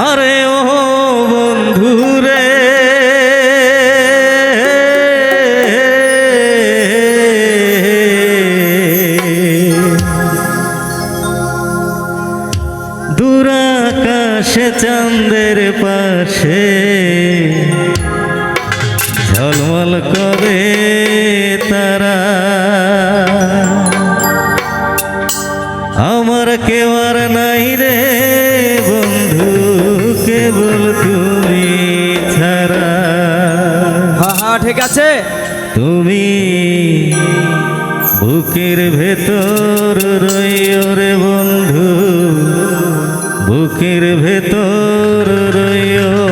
আরে ও বন্ধু রে দূরাকাশে চাঁদের পাশে ঝলমল করে আছে? তুমি বুকের ভেতর রইও রে বন্ধু। বুকের ভেতর রইও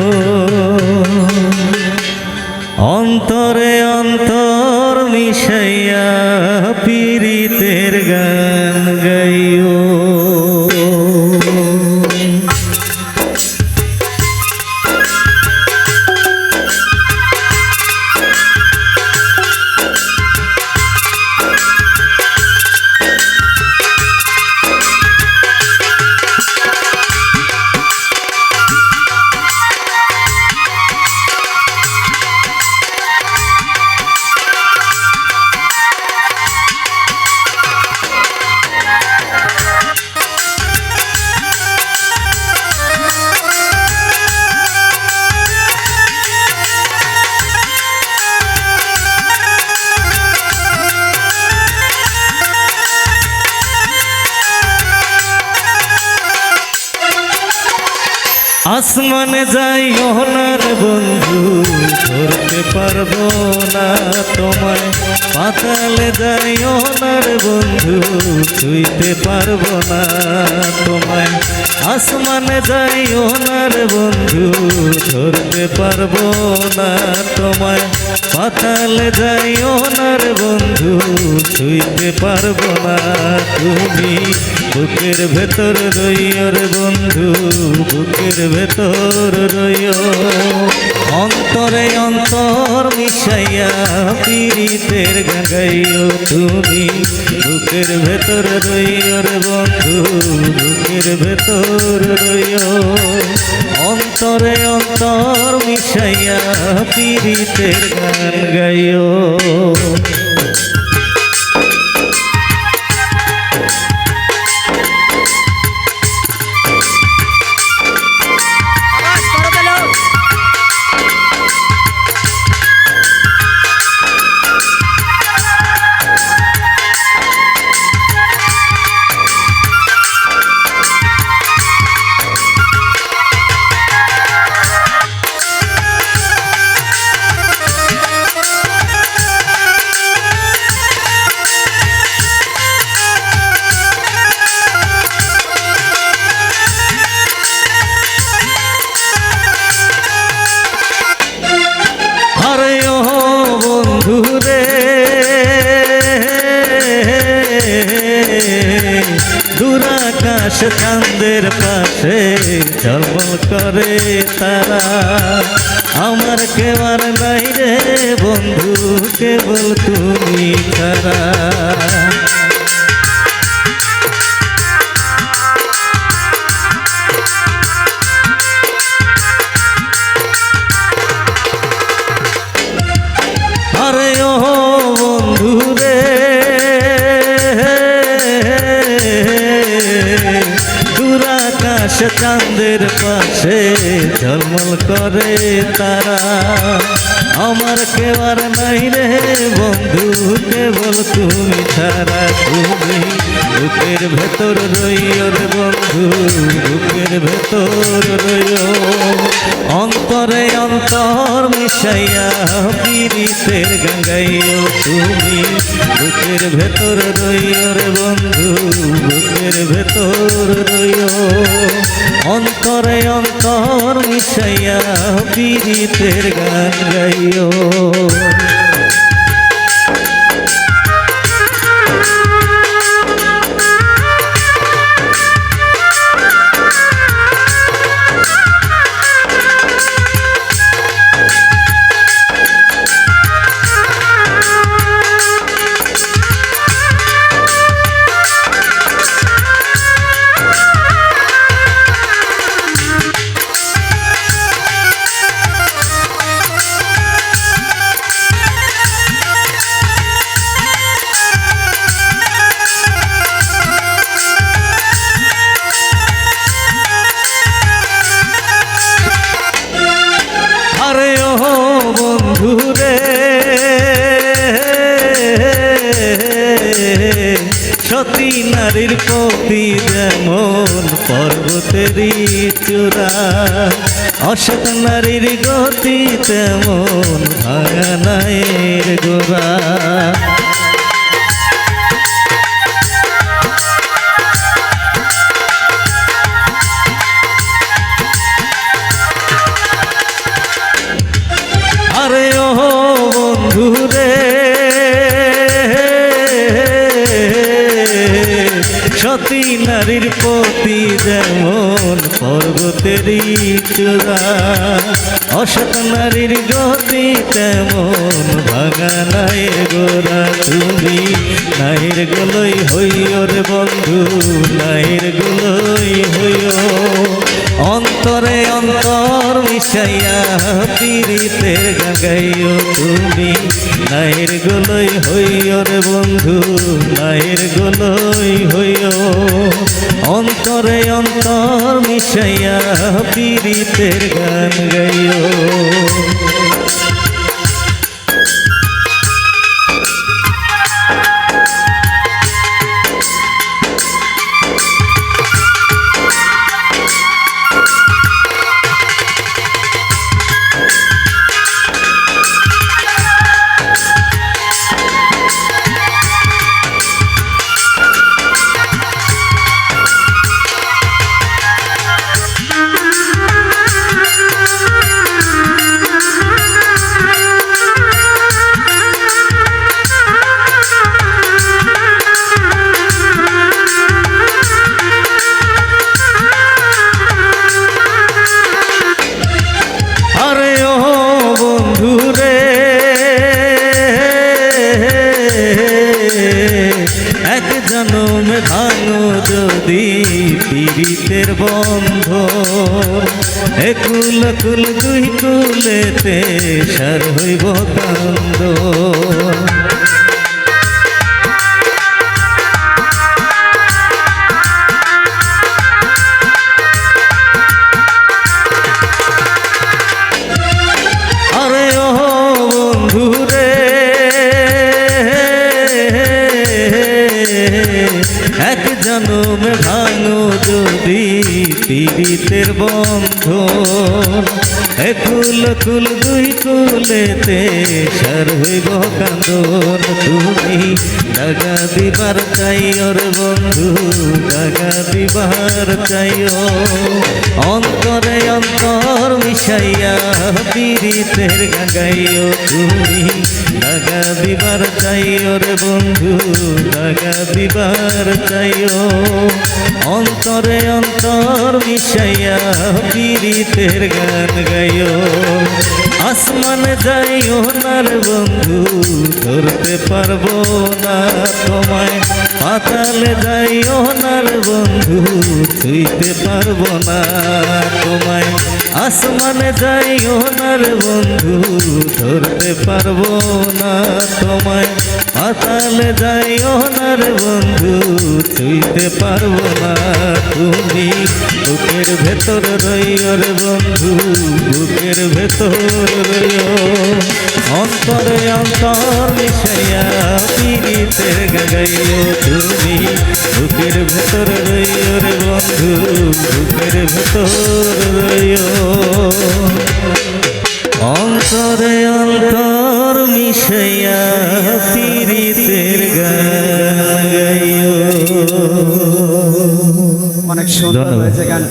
আসমানে যাই ওনার বন্ধু, ধরতে পারব না তোমায়। পাতালে যাই ওনার বন্ধু, ছুঁইতে পারব না তোমায়। আসমানে যাই ওনার বন্ধু, ধরতে পারব না তোমায়। পাতালে যাই ওনার বন্ধু, ছুঁইতে পারব না তুমি। বুকের ভেতর রইয়র বন্ধু, বুকের ভেতর রইয় অন্তরে অন্তর মিশাইয়া পীড়িতের গাইও তুমি। বুকের ভেতর রইয়র বন্ধু, বুকের ভেতর রইয় অন্তরে অন্তর মিশাইয়া পীড়িতের গান গাইও করে তারা। আমার কেমার নাই রে বন্ধু কেবল তুমি ছাড়া। করে তারা। আমার কেবার নাই রে বন্ধু কেবল তুমি ছাড়া তুমি বুকের ভেতর রইয় রে বন্ধু, বুকের ভেতর রইয় অন্তরে অন্তর মিশাইয়া পীড়িতের গঙ্গাইও তুমি। বুকের ভেতর রইয় রে বন্ধু, বুকের ভেতর রইয় অন্তরে অন্তর মিশাইয়া পীড়িতের গান নারীর প্রতি যেমন পর্বতেরই চূড়া অসত নারীর গতি তেমন ভয়ানায়ের নায়ের গোড়া সতী নারীর প্রতি যেমন পর্বতেরই চূড়া অসৎ নারীর গতি তেমন ভাঙা নাই গোরা। তুমি নাহির গুলোই হইও রে বন্ধু নাহির গুলোই হইও। অন্তরে অন্তর মিশাইয়া পীড়িতের গাইও তুমি। নাইর গুলোই হইও রে বন্ধু নাইর গুলোই হইও। অন্তরে অন্তর মিশাইয়া পীড়িতের গান গাইও। জনমে ভাঙো যদি পীড়িতের বন্ধ একুল কুল দুই কুলেতে সার হইব কান্দ বন্ধ একুল কুল দুই কুলেতে সার হইব কান্দন তুমি দাগা দিবার চাইও রে বন্ধু দাগা দিবার চাইও অন্তরে অন্তর মিশাইয়া পীড়িতের গাইও তুমি দাগা দিবার চাইও রে বন্ধু দাগা দিবার চাইও অন্তরে অন্তর মিশাইয়া পীড়িতের গান গাইও। আসমান যাইও না রে বন্ধু, ধরতে পারব না তোমায়। পাতালে যাইও না রে বন্ধু ছুঁইতে পারব না তোমায়। আসমানে যাইও না রে বন্ধু, ধরতে পারব না তোমায়। পাতালে যাইও না রে বন্ধু তুইতে পারব না তুমি। বুকের ভেতর রইও রে বন্ধু, বুকের ভেতর রইও। অন্তরে অন্তর মিশাইয়া পীড়িতের গাইও তুমি। বুকের ভেতর রইও রে বন্ধু, বুকের ভেতর রইও। অন্তরে অন্তর মিশাইয়া পীড়িতের গাইও অনেক সুন্দর হয়েছে গান